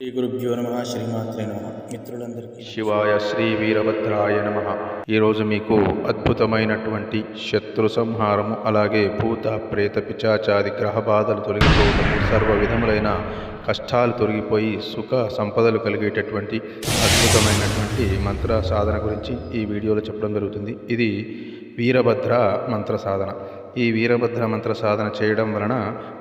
శ్రీ గురుభ్యో నమ శ్రీమాత్రే నమ. మిత్రులందరికీ శివాయ శ్రీ వీరభద్రాయ నమ. ఈరోజు మీకు అద్భుతమైనటువంటి శత్రు సంహారము అలాగే భూత ప్రేత పిచాచాది గ్రహ బాధలు తొలగిపోవడము సర్వ విధములైన కష్టాలు తొలగిపోయి సుఖ సంపదలు కలిగేటటువంటి అద్భుతమైనటువంటి మంత్ర సాధన గురించి ఈ వీడియోలో చెప్పడం జరుగుతుంది. ఇది వీరభద్ర మంత్ర సాధన. ఈ వీరభద్ర మంత్ర సాధన చేయడం వలన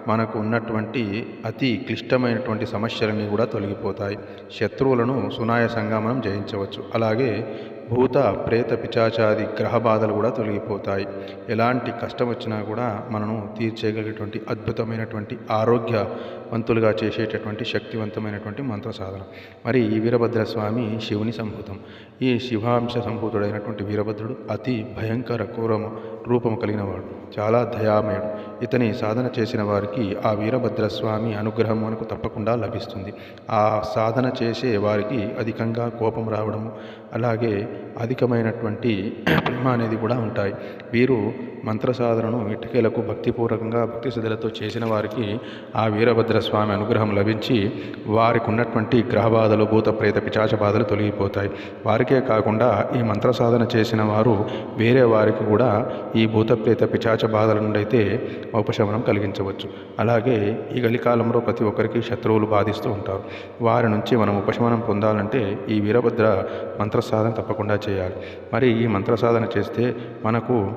మనకు ఉన్నటువంటి అతి క్లిష్టమైనటువంటి సమస్యలన్నీ కూడా తొలగిపోతాయి. శత్రువులను సునాయసంగా మనం జయించవచ్చు. అలాగే భూత ప్రేత పిచాచాది గ్రహ బాధలు కూడా తొలగిపోతాయి. ఎలాంటి కష్టం వచ్చినా కూడా మనను తీర్చేయగలిగేటువంటి అద్భుతమైనటువంటి ఆరోగ్య వంతులుగా చేసేటటువంటి శక్తివంతమైనటువంటి మంత్ర సాధన మరి ఈ వీరభద్ర స్వామి శివుని సంభూతం. ఈ శివాంశ సంభూతుడైనటువంటి వీరభద్రుడు అతి భయంకర క్రూరము రూపము కలిగినవాడు చాలా దయామయుడు. ఇతని సాధన చేసిన వారికి ఆ వీరభద్ర స్వామి అనుగ్రహం మనకు తప్పకుండా లభిస్తుంది. ఆ సాధన చేసే వారికి అధికంగా కోపం రావడము అలాగే అధికమైనటువంటి ప్రేమ అనేది కూడా ఉంటాయి. వీరు మంత్ర సాధనను ఇటుకలకు భక్తిపూర్వకంగా భక్తి శ్రద్ధలతో చేసిన వారికి ఆ వీరభద్ర స్వామి అనుగ్రహం లభించి వారికి ఉన్నటువంటి గ్రహబాధలు భూత ప్రేత పిచాచ బాధలు తొలగిపోతాయి. వారికే కాకుండా ఈ మంత్ర సాధన చేసిన వారు వేరే వారికి కూడా ఈ భూత ప్రేత పిచాచ బాధల నుండి అయితే ఉపశమనం కలిగించవచ్చు. అలాగే ఈ కలికాలంలో ప్రతి ఒక్కరికి శత్రువులు బాధిస్తూ ఉంటారు. వారి నుంచి మనం ఉపశమనం పొందాలంటే ఈ వీరభద్ర మంత్ర సాధన తప్పకుండా చేయాలి. మరి ఈ మంత్ర సాధన చేస్తే మనకు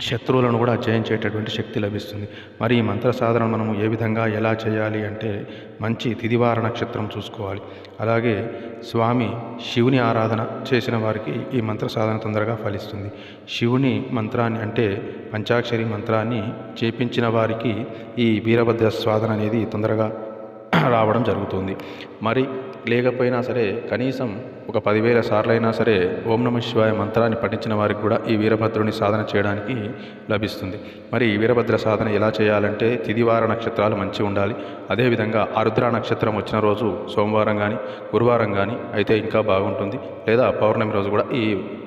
శత్రువులను కూడా జయించేటటువంటి శక్తి లభిస్తుంది. మరి ఈ మంత్ర సాధన మనము ఏ విధంగా ఎలా చేయాలి అంటే మంచి తిదివార నక్షత్రం చూసుకోవాలి. అలాగే స్వామి శివుని ఆరాధన చేసిన వారికి ఈ మంత్ర సాధన తొందరగా ఫలిస్తుంది. శివుని మంత్రాన్ని అంటే పంచాక్షరి మంత్రాన్ని చేపించిన వారికి ఈ వీరభద్ర సాధన అనేది తొందరగా రావడం జరుగుతుంది. మరి లేకపోయినా సరే కనీసం ఒక పదివేల సార్లైనా సరే ఓం నమ శివాయ మంత్రాన్ని పఠించిన వారికి కూడా ఈ వీరభద్రుని సాధన చేయడానికి లభిస్తుంది. మరి ఈ వీరభద్ర సాధన ఎలా చేయాలంటే తిదివార నక్షత్రాలు మంచి ఉండాలి. అదేవిధంగా ఆరుద్ర నక్షత్రం వచ్చిన రోజు సోమవారం కానీ గురువారం కానీ అయితే ఇంకా బాగుంటుంది. లేదా పౌర్ణమి రోజు కూడా ఈ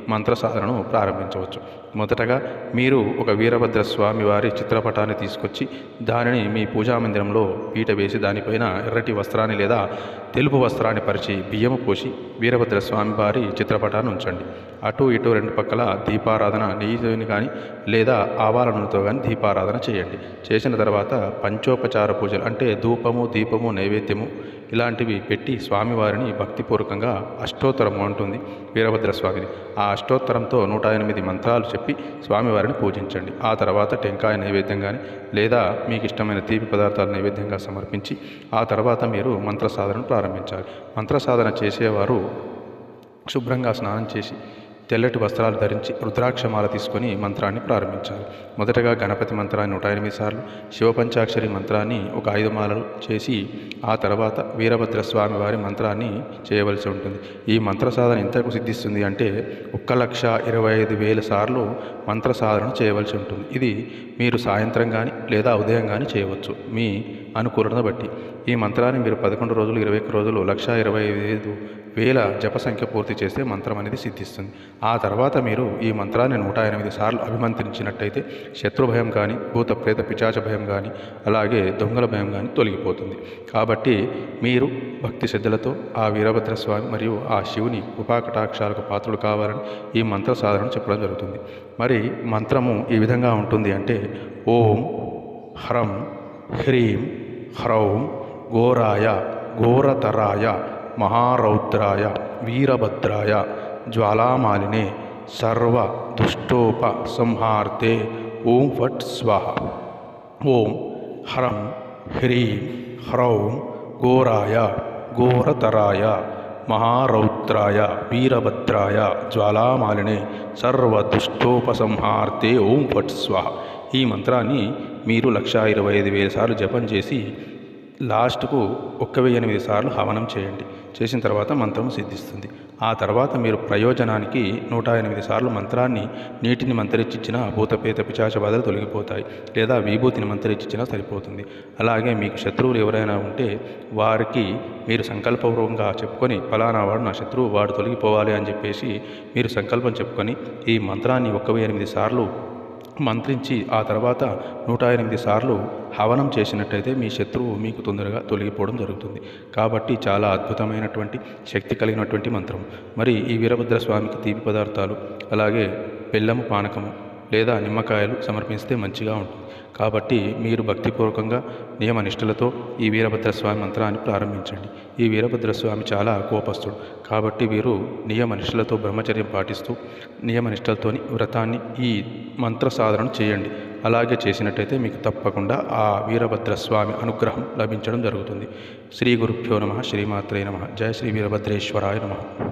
మంత్ర సాధనను ప్రారంభించవచ్చు. మొదటగా మీరు ఒక వీరభద్ర స్వామి వారి చిత్రపటాన్ని తీసుకొచ్చి దానిని మీ పూజా మందిరంలో పీట వేసి దానిపైన ఎర్రటి వస్త్రాన్ని లేదా తెలుపు వస్త్రాన్ని పరిచి బియ్యము పోసి వీరభద్ర స్వామి వారి చిత్రపటాన్ని ఉంచండి. అటు ఇటు రెండు పక్కల దీపారాధన నెయ్యిని కానీ లేదా ఆవాల నూనెతో కానీ దీపారాధన చేయండి. చేసిన తర్వాత పంచోపచార పూజలు అంటే ధూపము దీపము నైవేద్యము ఇలాంటివి పెట్టి స్వామివారిని భక్తిపూర్వకంగా అష్టోత్తరం ఉంటుంది వీరభద్రస్వామిని ఆ అష్టోత్తరంతో నూట ఎనిమిది మంత్రాలు చెప్పి స్వామివారిని పూజించండి. ఆ తర్వాత టెంకాయ నైవేద్యంగాని లేదా మీకు ఇష్టమైన తీపి పదార్థాలు నైవేద్యంగా సమర్పించి ఆ తర్వాత మీరు మంత్ర సాధనను ప్రారంభించాలి. మంత్ర సాధన చేసేవారు శుభ్రంగా స్నానం చేసి తెల్లటి వస్త్రాలు ధరించి రుద్రాక్షమాల తీసుకొని మంత్రాన్ని ప్రారంభించాలి మొదటగా గణపతి మంత్రాన్ని నూట ఎనిమిది సార్లు శివపంచాక్షరి మంత్రాన్ని ఒక ఐదు మాలలు చేసి ఆ తర్వాత వీరభద్ర స్వామి వారి మంత్రాన్ని చేయవలసి ఉంటుంది. ఈ మంత్ర సాధన ఎంతకు సిద్ధిస్తుంది అంటే ఒక్క లక్ష ఇరవై ఐదు వేల సార్లు మంత్ర సాధన చేయవలసి ఉంటుంది. ఇది మీరు సాయంత్రం కానీ లేదా ఉదయం కానీ చేయవచ్చు మీ అనుకూలతను బట్టి. ఈ మంత్రాన్ని మీరు పదకొండు రోజులు ఇరవై ఒక్క రోజులు లక్ష ఇరవై ఐదు వేల జప సంఖ్య పూర్తి చేస్తే మంత్రం అనేది సిద్ధిస్తుంది. ఆ తర్వాత మీరు ఈ మంత్రాన్ని నూట ఎనిమిది సార్లు అభిమంత్రించినట్టయితే శత్రుభయం కానీ భూత ప్రేత పిచాచ భయం కానీ అలాగే దొంగల భయం కానీ తొలగిపోతుంది. కాబట్టి మీరు భక్తి శ్రద్ధలతో ఆ వీరభద్ర స్వామి మరియు ఆ శివుని కృపాకటాక్షాలకు పాత్రులు కావాలని ఈ మంత్ర సాధన చెప్పడం జరుగుతుంది. మరి మంత్రము ఈ విధంగా ఉంటుంది అంటే ఓం హ్రం హ్రీం హ్రౌం ఘోరాయ ఘోరతరాయ మహారౌద్రాయ వీరభద్రాయ జ్వాలామాలినే సర్వ దుష్టోప సంహార్తే ఓం ఫట్ స్వాహ. ఓం హ్రం హ్రీం హ్రౌం ఘోరాయ ఘోరతరాయ మహారౌద్రాయ వీరభద్రాయ జ్వాలామాలినే సర్వదుష్టోపసంహార్తే. ఓం ఫట్ స్వాహ. ఈ మంత్రాన్ని మీరు లక్ష ఇరవై ఐదు వేల సార్లు జపం చేసి లాస్ట్కు ఒక్క వెయ్యి ఎనిమిది సార్లు హవనం చేయండి. చేసిన తర్వాత మంత్రం సిద్ధిస్తుంది. ఆ తర్వాత మీరు ప్రయోజనానికి నూట ఎనిమిది సార్లు మంత్రాన్ని నీటిని మంత్రించిన భూతపేత పిచాచ బాధలు తొలగిపోతాయి లేదా విభూతిని మంత్రించినా సరిపోతుంది. అలాగే మీకు శత్రువులు ఎవరైనా ఉంటే వారికి మీరు సంకల్పపూర్వకంగా చెప్పుకొని ఫలానా వాడు నా శత్రువు వాడు తొలగిపోవాలి అని చెప్పేసి మీరు సంకల్పం చెప్పుకొని ఈ మంత్రాన్ని ఒక్క ఎనిమిది సార్లు మంత్రించి ఆ తర్వాత నూట ఎనిమిది సార్లు హవనం చేసినట్టయితే మీ శత్రువు మీకు తొందరగా తొలగిపోవడం జరుగుతుంది. కాబట్టి చాలా అద్భుతమైనటువంటి శక్తి కలిగినటువంటి మంత్రం. మరి ఈ వీరభద్ర స్వామికి తీపి పదార్థాలు అలాగే బెల్లము పానకము లేదా నిమ్మకాయలు సమర్పిస్తే మంచిగా ఉంటుంది. కాబట్టి మీరు భక్తిపూర్వకంగా నియమనిష్టలతో ఈ వీరభద్ర స్వామి మంత్రాన్ని ప్రారంభించండి. ఈ వీరభద్ర స్వామి చాలా కోపస్తుడు కాబట్టి వీరు నియమనిష్టలతో బ్రహ్మచర్యం పాటిస్తూ నియమనిష్ఠలతోని వ్రతాన్ని ఈ మంత్ర సాధన చేయండి. అలాగే చేసినట్టయితే మీకు తప్పకుండా ఆ వీరభద్ర స్వామి అనుగ్రహం లభించడం జరుగుతుంది. శ్రీ గురుభ్యో నమ. శ్రీమాత్రే నమ. జయ శ్రీ వీరభద్రేశ్వరాయ నమ.